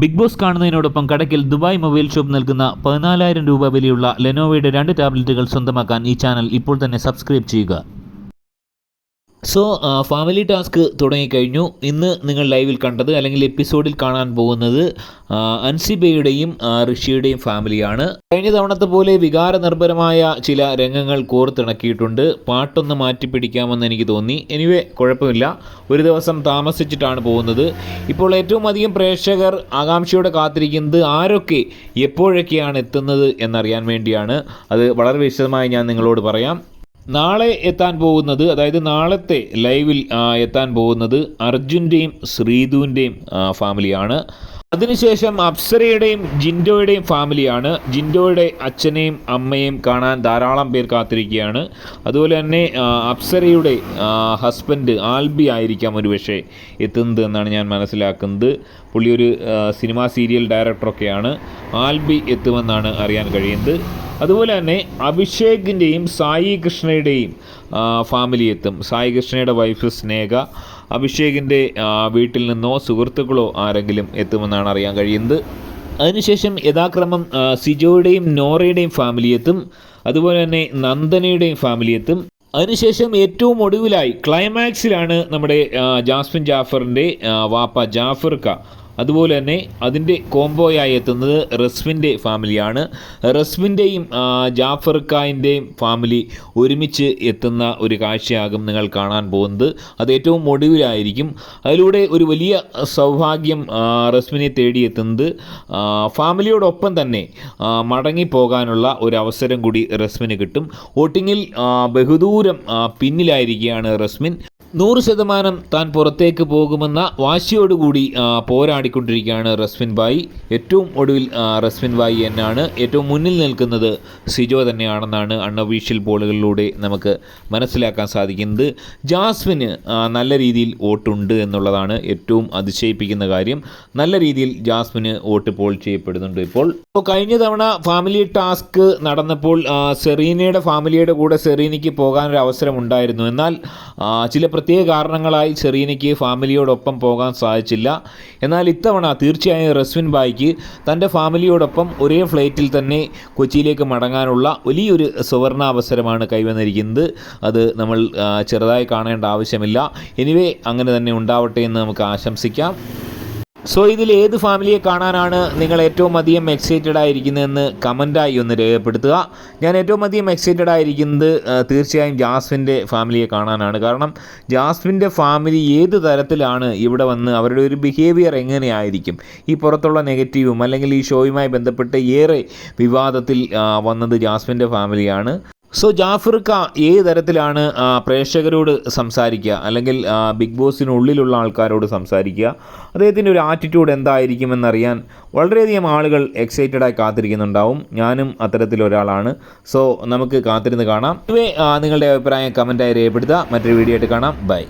Big Boss കാണുന്നതിനോടൊപ്പം കടക്കിൽ Dubai mobile shop നൽകുന്ന പതിനാലായിരം രൂപ വിലയുള്ള ലെനോവയുടെ രണ്ട് ടാബ്ലറ്റുകൾ സ്വന്തമാക്കാൻ ഈ ചാനൽ ഇപ്പോൾ തന്നെ സബ്സ്ക്രൈബ് ചെയ്യുക. സോ ഫാമിലി ടാസ്ക് തുടങ്ങിക്കഴിഞ്ഞു. ഇന്ന് നിങ്ങൾ ലൈവിൽ കണ്ടത് അല്ലെങ്കിൽ എപ്പിസോഡിൽ കാണാൻ പോകുന്നത് അൻസിബയുടെയും ഋഷിയുടെയും ഫാമിലിയാണ് കഴിഞ്ഞ തവണത്തെ പോലെ വികാരനിർഭരമായ ചില രംഗങ്ങൾ കോർത്തിണക്കിയിട്ടുണ്ട്. പാട്ടൊന്ന് മാറ്റിപ്പിടിക്കാമെന്ന് എനിക്ക് തോന്നി. എനിവേ കുഴപ്പമില്ല. ഒരു ദിവസം താമസിച്ചിട്ടാണ് പോകുന്നത്. ഇപ്പോൾ ഏറ്റവും അധികം പ്രേക്ഷകർ ആകാംക്ഷയോടെ കാത്തിരിക്കുന്നത് ആരൊക്കെ എപ്പോഴൊക്കെയാണ് എത്തുന്നത് എന്നറിയാൻ വേണ്ടിയാണ്. അത് വളരെ വിശദമായി ഞാൻ നിങ്ങളോട് പറയാം. നാളെ എത്താൻ പോകുന്നത് അതായത് നാളത്തെ ലൈവിൽ എത്താൻ പോകുന്നത് അർജുന്റെയും ശ്രീധുവിന്റെയും ഫാമിലിയാണ്. അതിനുശേഷം അപ്സരയുടെയും ജിൻഡോയുടെയും ഫാമിലിയാണ്. ജിൻഡോയുടെ അച്ഛനെയും അമ്മയും കാണാൻ ധാരാളം പേർ കാത്തിരിക്കുകയാണ്. അതുപോലെ തന്നെ അപ്സരയുടെ ഹസ്ബൻഡ് ആൽബി ആയിരിക്കാം ഒരു പക്ഷേ എത്തുന്നത് എന്നാണ് ഞാൻ മനസ്സിലാക്കുന്നത്. പുള്ളി ഒരു സിനിമാ സീരിയൽ ഡയറക്ടറൊക്കെയാണ്. ആൽബി എത്തുമെന്നാണ് അറിയാൻ കഴിയുന്നത്. അതുപോലെ തന്നെ അഭിഷേകിന്റെയും സായി കൃഷ്ണയുടെയും ഫാമിലി എത്തും സായി കൃഷ്ണയുടെ വൈഫ് സ്നേഹ അഭിഷേകിന്റെ വീട്ടിൽ നിന്നോ സുഹൃത്തുക്കളോ ആരെങ്കിലും എത്തുമെന്നാണ് അറിയാൻ കഴിയുന്നത്. അതിനുശേഷം യഥാക്രമം സിജോയുടെയും നോറയുടെയും ഫാമിലി എത്തും അതുപോലെ തന്നെ നന്ദനയുടെയും ഫാമിലി എത്തും അതിനുശേഷം ഏറ്റവും ഒടുവിലായി ക്ലൈമാക്സിലാണ് നമ്മുടെ ജാസ്മിൻ ജാഫറിന്റെ വാപ്പ ജാഫർ ക അതുപോലെ തന്നെ അതിന്റെ കോംബോയായി എത്തുന്നത് റസ്മിന്റെ ഫാമിലിയാണ്. റസ്മിന്റെയും ജാഫർ ഖായിന്റെയും ഫാമിലി ഒരുമിച്ച് എത്തുന്ന ഒരു കാഴ്ചയാകും നിങ്ങൾ കാണാൻ പോകുന്നത്. അത് ഏറ്റവും ഒടുവിലായിരിക്കും അതിലൂടെ ഒരു വലിയ സൗഭാഗ്യം റസ്വിനെ തേടിയെത്തുന്നത് ഫാമിലിയോടൊപ്പം തന്നെ മടങ്ങിപ്പോകാനുള്ള ഒരു അവസരം കൂടി റസ്മിന് കിട്ടും. വോട്ടിങ്ങിൽ ബഹുദൂരം പിന്നിലായിരിക്കുകയാണ് റസ്മിൻ നൂറ് ശതമാനം താൻ പുറത്തേക്ക് പോകുമെന്ന വാശിയോടുകൂടി പോരാടിക്കൊണ്ടിരിക്കുകയാണ് റസ്മിൻ ബായി. ഏറ്റവും ഒടുവിൽ റസ്മിൻ ബായി എന്നാണ് ഏറ്റവും മുന്നിൽ നിൽക്കുന്നത് സിജോ തന്നെയാണെന്നാണ് അൺഒഫീഷ്യൽ പോളുകളിലൂടെ നമുക്ക് മനസ്സിലാക്കാൻ സാധിക്കുന്നത്. ജാസ്മിന് നല്ല രീതിയിൽ വോട്ടുണ്ട് എന്നുള്ളതാണ് ഏറ്റവും അതിശയിപ്പിക്കുന്ന കാര്യം. നല്ല രീതിയിൽ ജാസ്മിന് വോട്ട് പോൾ ചെയ്യപ്പെടുന്നുണ്ട് ഇപ്പോൾ. ഇപ്പോൾ കഴിഞ്ഞ തവണ ഫാമിലി ടാസ്ക് നടന്നപ്പോൾ സെറീനയുടെ ഫാമിലിയുടെ കൂടെ സെറീനയ്ക്ക് പോകാനൊരു അവസരം ഉണ്ടായിരുന്നു എന്നാൽ ചില പ്രത്യേക കാരണങ്ങളായി ചെറീനയ്ക്ക് ഫാമിലിയോടൊപ്പം പോകാൻ സാധിച്ചില്ല. എന്നാൽ ഇത്തവണ തീർച്ചയായും റസ്വിൻ ബായിക്ക് തന്റെ ഫാമിലിയോടൊപ്പം ഒരേ ഫ്ലൈറ്റിൽ തന്നെ കൊച്ചിയിലേക്ക് മടങ്ങാനുള്ള വലിയൊരു സുവർണാവസരമാണ് കൈവന്നിരിക്കുന്നത്. അത് നമ്മൾ ചെറുതായി കാണേണ്ട ആവശ്യമില്ല. എനിവേ അങ്ങനെ തന്നെ ഉണ്ടാവട്ടെ എന്ന് നമുക്ക് ആശംസിക്കാം. സോ ഇതിൽ ഏത് ഫാമിലിയെ കാണാനാണ് നിങ്ങൾ ഏറ്റവും അധികം എക്സൈറ്റഡ് ആയിരിക്കുന്നതെന്ന് കമന്റായി ഒന്ന് രേഖപ്പെടുത്തുക. ഞാൻ ഏറ്റവും അധികം എക്സൈറ്റഡ് ആയിരിക്കുന്നത് തീർച്ചയായും ജാസ്മിന്റെ ഫാമിലിയെ കാണാനാണ്. കാരണം ജാസ്മിന്റെ ഫാമിലി ഏത് തരത്തിലാണ് ഇവിടെ വന്ന് അവരുടെ ഒരു ബിഹേവിയർ എങ്ങനെയായിരിക്കും? ഈ പുറത്തുള്ള നെഗറ്റീവും അല്ലെങ്കിൽ ഈ ഷോയുമായി ബന്ധപ്പെട്ട് ഏറെ വിവാദത്തിൽ വന്നത് ജാസ്മിന്റെ ഫാമിലിയാണ് സോ ജാഫർ ഖാ ഏത് തരത്തിലാണ് പ്രേക്ഷകരോട് സംസാരിക്കുക? അല്ലെങ്കിൽ ബിഗ് ബോസിനുള്ളിലുള്ള ആൾക്കാരോട് സംസാരിക്കുക? അദ്ദേഹത്തിന്റെ ഒരു ആറ്റിറ്റ്യൂഡ് എന്തായിരിക്കുമെന്നറിയാൻ വളരെയധികം ആളുകൾ എക്സൈറ്റഡായി കാത്തിരിക്കുന്നുണ്ടാവും. ഞാനും അത്തരത്തിലൊരാളാണ് സോ നമുക്ക് കാത്തിരുന്ന് കാണാം. ഇവേ നിങ്ങളുടെ അഭിപ്രായം കമന്റായി രേഖപ്പെടുത്തുക. മറ്റൊരു വീഡിയോ ആയിട്ട് കാണാം. ബൈ